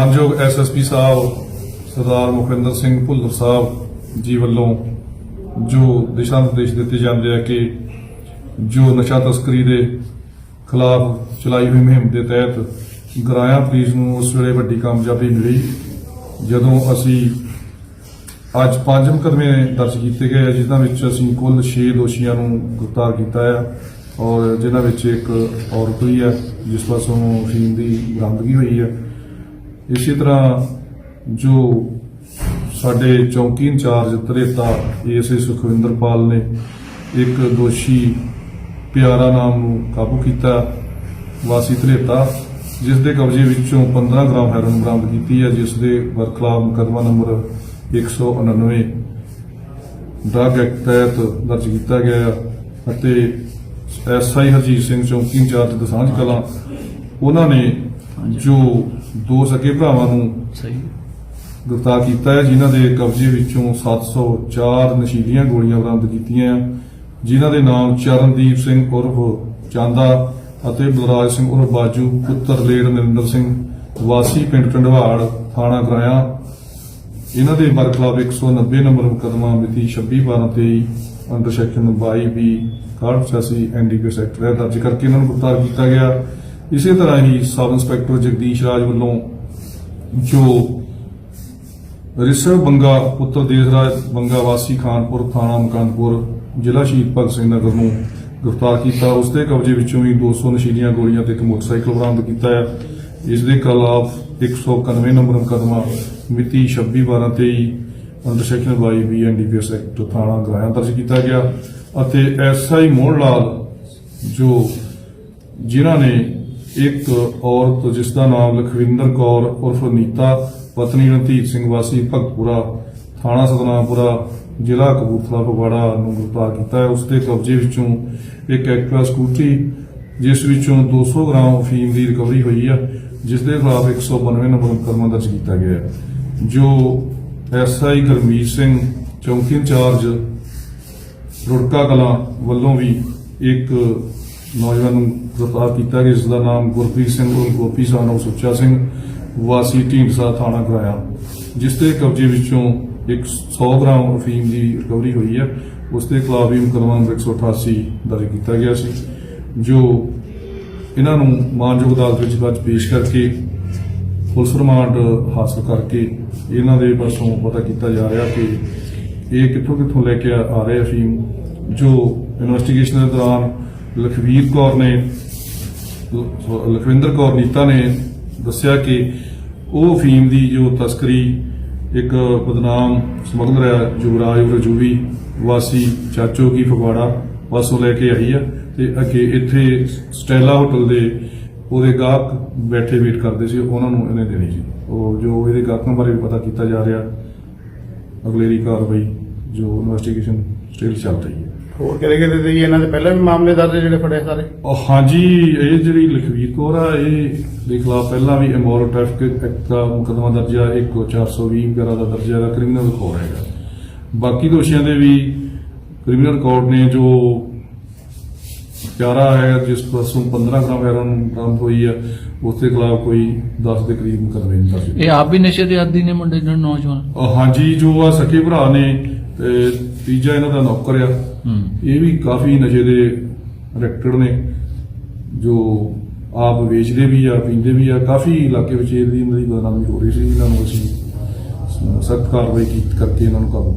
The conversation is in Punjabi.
ਐਸਐਸਪੀ ਸਾਹਿਬ, ਸਰਦਾਰ ਮੁਖਵਿੰਦਰ ਸਿੰਘ ਭੁੱਲਰ ਸਾਹਿਬ ਜੀ ਵੱਲੋਂ ਜੋ ਦਿਸ਼ਾ ਨਿਰਦੇਸ਼ ਦਿੱਤੇ ਜਾਂਦੇ ਆ ਕਿ ਜੋ ਨਸ਼ਾ ਤਸਕਰੀ ਦੇ ਖਿਲਾਫ ਚਲਾਈ ਹੋਈ ਮੁਹਿੰਮ ਦੇ ਤਹਿਤ ਗਰਾਇਆ ਪੁਲਿਸ ਨੂੰ ਉਸ ਵੇਲੇ ਵੱਡੀ ਕਾਮਯਾਬੀ ਮਿਲੀ, ਜਦੋਂ ਅਸੀਂ ਅੱਜ ਪੰਜ ਮੁਕੱਦਮੇ ਦਰਜ ਕੀਤੇ ਗਏ ਆ, ਜਿਨ੍ਹਾਂ ਵਿੱਚ ਅਸੀਂ ਕੁੱਲ 6 ਦੋਸ਼ੀਆਂ ਨੂੰ ਗ੍ਰਿਫਤਾਰ ਕੀਤਾ ਹੈ ਔਰ ਜਿਨ੍ਹਾਂ ਵਿੱਚ ਇੱਕ ਔਰਤ ਵੀ ਹੈ ਜਿਸ ਪਾਸੋਂ ਫੀਮ ਦੀ ਬਰਾਮਦਗੀ ਹੋਈ ਹੈ ਇਸੇ ਤਰ੍ਹਾਂ ਜੋ ਸਾਡੇ ਚੌਕੀ ਇੰਚਾਰਜ ਤਰੇਤਾ ਏਐਸਏ ਸੁਖਵਿੰਦਰਪਾਲ ਨੇ ਇੱਕ ਦੋਸ਼ੀ ਪਿਆਰਾ ਨਾਮ ਨੂੰ ਕਾਬੂ ਕੀਤਾ, ਵਾਸੀ ਧਰੇਤਾ ਜਿਸ ਦੇ ਕਬਜ਼ੇ ਵਿੱਚੋਂ 15 ਗ੍ਰਾਮ ਹੈਰੋਇਨ ਬਰਾਮਦ ਕੀਤੀ ਹੈ ਜਿਸ ਦੇ ਵਰਖਲਾਫ ਮੁਕੱਦਮਾ ਨੰਬਰ 199 ਡਰੱਗ ਐਕਟ ਤਹਿਤ ਦਰਜ ਕੀਤਾ ਗਿਆ ਹੈ ਅਤੇ ਐਸਆਈ ਹਰਜੀਤ ਸਿੰਘ ਚੌਕੀ ਇੰਚਾਰਜ ਦਸਾਂਝ ਕਲਾਂ, ਉਹਨਾਂ ਨੇ ਜੋ ਦੋ ਸਕੇ ਭਰਾਵਾਂ ਨੂੰ ਸਹੀ। ਗ੍ਰਿਫਤਾਰ ਕੀਤਾ ਹੈ ਜਿਨ੍ਹਾਂ ਦੇ ਕਬਜ਼ੇ ਵਿੱਚੋਂ 704 ਨਸ਼ੀਲੀਆਂ ਗੋਲੀਆਂ ਬਰਾਮਦ ਕੀਤੀਆਂ ਜਿਨ੍ਹਾਂ ਦੇ ਨਾਮ ਚਰਨਦੀਪ ਸਿੰਘ ਉਰਫ ਚਾਂਦਾ ਅਤੇ ਬਲਰਾਜ ਸਿੰਘ ਉਰਫ ਬਾਜੂ ਪੁੱਤਰ ਲੇਡ ਨਰਿੰਦਰ ਸਿੰਘ ਵਾਸੀ ਪਿੰਡ ਟੰਡਵਾੜ ਥਾਣਾ ਗਰਾਇਆ। ਇਹਨਾਂ ਦੇ ਬਰਖਲਾਫ 190 ਨੰਬਰ ਮੁਕੱਦਮਾ ਮਿਤੀ 26/12/23 under section 22 B 68 NDPS act ਤਹਿਤ ਦਰਜ ਕਰਕੇ ਇਹਨਾਂ ਨੂੰ ਗ੍ਰਿਫਤਾਰ ਕੀਤਾ ਗਿਆ। ਇਸੇ ਤਰ੍ਹਾਂ ਹੀ ਸਬ ਇੰਸਪੈਕਟਰ ਜਗਦੀਸ਼ ਰਾਜ ਵੱਲੋਂ ਜੋ ਰਿਸ਼ਵ ਬੰਗਾ ਪੁੱਤਰ ਦੇਸਰਾਜ ਬੰਗਾ ਵਾਸੀ ਖਾਨਪੁਰ ਥਾਣਾ ਮਕੰਦਪੁਰ ਜ਼ਿਲ੍ਹਾ ਸ਼ਹੀਦ ਭਗਤ ਸਿੰਘ ਨਗਰ ਨੂੰ ਗ੍ਰਿਫਤਾਰ ਕੀਤਾ। ਉਸ ਦੇ ਕਬਜ਼ੇ ਵਿੱਚੋਂ ਵੀ 200 ਨਸ਼ੀਲੀਆਂ ਗੋਲੀਆਂ ਤੇ ਇੱਕ ਮੋਟਰਸਾਈਕਲ ਬਰਾਮਦ ਕੀਤਾ ਹੈ। ਇਸ ਦੇ ਖਿਲਾਫ 191 ਨੰਬਰ ਮੁਕੱਦਮਾ ਮਿਤੀ 26/12/23 under section 22 B NDPS act ਥਾਣਾ ਗ੍ਰਾਇਆ ਦਰਜ ਕੀਤਾ ਗਿਆ। ਅਤੇ ਐਸਆਈ ਮੋਹਨ ਲਾਲ ਜੋ ਜਿਨ੍ਹਾਂ ਨੇ ਇੱਕ ਔਰਤ ਜਿਸ ਦਾ ਨਾਮ ਲਖਵਿੰਦਰ ਕੌਰ ਉਰਫ ਨੀਤਾ ਪਤਨੀ ਰਣਧੀਰ ਸਿੰਘ ਵਾਸੀ ਭਗਤਪੁਰਾ, ਥਾਣਾ ਸਤਨਾਮਪੁਰਾ, ਜ਼ਿਲ੍ਹਾ ਕਪੂਰਥਲਾ, ਫਗਵਾੜਾ ਨੂੰ ਗ੍ਰਿਫਤਾਰ ਕੀਤਾ ਹੈ। ਉਸ ਦੇ ਕਬਜ਼ੇ ਵਿੱਚੋਂ ਇੱਕ ਐਕਟਿਵਾ ਸਕੂਟਰੀ, ਜਿਸ ਵਿੱਚੋਂ 200 ਗ੍ਰਾਮ ਅਫੀਮ ਦੀ ਰਿਕਵਰੀ ਹੋਈ ਹੈ ਜਿਸ ਦੇ ਖਿਲਾਫ 192 ਨੰਬਰ ਮੁਕੱਦਮਾ ਦਰਜ ਕੀਤਾ ਗਿਆ ਹੈ, ਜੋ ਐਸਆਈ ਗਰਮੀਤ ਸਿੰਘ ਚੌਂਕੀ ਇੰਚਾਰਜ ਰੁੜਕਾ ਕਲਾਂ ਵੱਲੋਂ ਵੀ ਇੱਕ ਨੌਜਵਾਨ ਨੂੰ ਗ੍ਰਿਫਤਾਰ ਕੀਤਾ ਗਿਆ ਜਿਸ ਦਾ ਨਾਮ ਗੁਰਪ੍ਰੀਤ ਸਿੰਘ ਉਰਫ ਗੋਪੀ ਸਾਨੋ ਸੁੱਚਾ ਸਿੰਘ ਵਾਸੀ ਢੀਂਡਸਾ ਥਾਣਾ ਕਰਾਇਆ ਜਿਸ ਦੇ ਕਬਜ਼ੇ ਵਿੱਚੋਂ ਇੱਕ 100 ਗ੍ਰਾਮ ਅਫੀਮ ਦੀ ਰਿਕਵਰੀ ਹੋਈ ਹੈ ਉਸ ਦੇ ਖਿਲਾਫ ਵੀ ਮੁਕੱਦਮਾ ਨੰਬਰ 188 ਦਰਜ ਕੀਤਾ ਗਿਆ ਸੀ ਜੋ ਇਹਨਾਂ ਨੂੰ ਮਾਨਯੋਗ ਅਦਾਲਤ ਵਿੱਚ ਅੱਜ ਪੇਸ਼ ਕਰਕੇ ਪੁਲਿਸ ਰਿਮਾਂਡ ਹਾਸਲ ਕਰਕੇ ਇਹਨਾਂ ਦੇ ਪਾਸੋਂ ਪਤਾ ਕੀਤਾ ਜਾ ਰਿਹਾ ਕਿ ਇਹ ਕਿੱਥੋਂ ਕਿੱਥੋਂ ਲੈ ਕੇ ਆ ਰਹੇ ਅਫੀਮ ਜੋ ਇਨਵੈਸਟੀਗੇਸ਼ਨ ਦੇ ਦੌਰਾਨ ਲਖਵੀਰ ਕੌਰ ਨੇ, ਲਖਵਿੰਦਰ ਕੌਰ ਨੀਤਾ ਨੇ ਦੱਸਿਆ ਕਿ ਉਹ ਫੀਮ ਦੀ ਜੋ ਤਸਕਰੀ, ਇੱਕ ਬਦਨਾਮ ਸਮਗਲਰ ਹੈ, ਯੁਵਰਾਜ ਰਜੂਵੀ ਵਾਸੀ ਚਾਚੋ ਕੀ ਫਗਵਾੜਾ ਪਾਸੋਂ ਲੈ ਕੇ ਆਈ ਆ ਤੇ ਅੱਗੇ ਇੱਥੇ ਸਟੈਲਾ ਹੋਟਲ ਦੇ ਉਹਦੇ ਗਾਹਕ ਬੈਠੇ ਵੇਟ ਕਰਦੇ ਸੀ, ਉਹਨਾਂ ਨੂੰ ਇਹਨੇ ਦੇਣੀ ਸੀ। ਉਹ ਜੋ ਇਹਦੇ ਗਾਹਕਾਂ ਬਾਰੇ ਵੀ ਪਤਾ ਕੀਤਾ ਜਾ ਰਿਹਾ, ਅਗਲੇਰੀ ਕਾਰਵਾਈ, ਜੋ ਇਨਵੈਸਟੀਗੇਸ਼ਨ ਸਟਿਲ ਚੱਲ ਰਹੀ ਹੈ। ਹੋਰ ਕਿਹੜੇ ਕਿਹੜੇ ਦੇ ਜੀ? ਇਹਨਾਂ ਦੇ ਪਹਿਲਾਂ ਵੀ ਮਾਮਲੇ ਦਰਜ ਜਿਹੜੇ ਫੜੇ ਸਾਰੇ? ਉਹ ਹਾਂਜੀ, ਇਹ ਜਿਹੜੀ ਲਖਵੀਰ ਕੌਰ ਆ, ਇਹ ਦੇ ਖਿਲਾਫ ਪਹਿਲਾਂ ਵੀ ਇਮੋਰਲ ਟ੍ਰੈਫਿਕ ਐਕਟ ਦਾ ਮੁਕੱਦਮਾ ਦਰਜ ਆ, ਇੱਕ 420 ਵਗੈਰਾ ਦਾ ਦਰਜਾ ਦਾ ਕ੍ਰਿਮੀਨਲ ਰਿਕਾਰਡ ਹੈਗਾ। ਬਾਕੀ ਦੋਸ਼ੀਆਂ ਦੇ ਵੀ ਕ੍ਰਿਮੀਨਲ ਰਿਕਾਰਡ ਨੇ ਜੋ ਪਿਆਰਾ ਹੈ ਜਿਸ ਪਾਸੋਂ 15 ਗ੍ਰਾਮ ਹੈਰੋਇਨ ਬਰਾਮਦ ਹੋਈ ਹੈ ਉਸ ਦੇ ਖਿਲਾਫ ਕੋਈ 10 ਦੇ ਕਰੀਬ ਮੁਕੱਦਮੇ ਦਰਜ ਇਹ ਆਪ ਵੀ ਨਸ਼ੇ ਦੇ ਆਦੀ ਨੇ ਮੁੰਡੇ ਜਿਹੜੇ ਨੌਜਵਾਨ? ਹਾਂਜੀ ਜੋ ਆ ਸਕੇ ਭਰਾ ਨੇ ਤੇ ਤੀਜਾ ਇਹਨਾਂ ਦਾ ਨੌਕਰ ਆ। ਇਹ ਵੀ ਕਾਫੀ ਨਸ਼ੇ ਦੇ ਰੈਕਟਡ ਨੇ ਜੋ ਆਪ ਵੇਚਦੇ ਵੀ ਆ ਪੀਂਦੇ ਵੀ ਆ। ਕਾਫੀ ਇਲਾਕੇ ਵਿੱਚ ਇਹਦੀ ਇਹਨਾਂ ਦੀ ਬਦਨਾਮੀ ਹੋ ਰਹੀ ਸੀ ਇਹਨਾਂ ਨੂੰ ਅਸੀਂ ਸਖਤ ਕਾਰਵਾਈ ਕੀਤੀ ਕਰਕੇ ਇਹਨਾਂ ਨੂੰ ਕਾਬੂ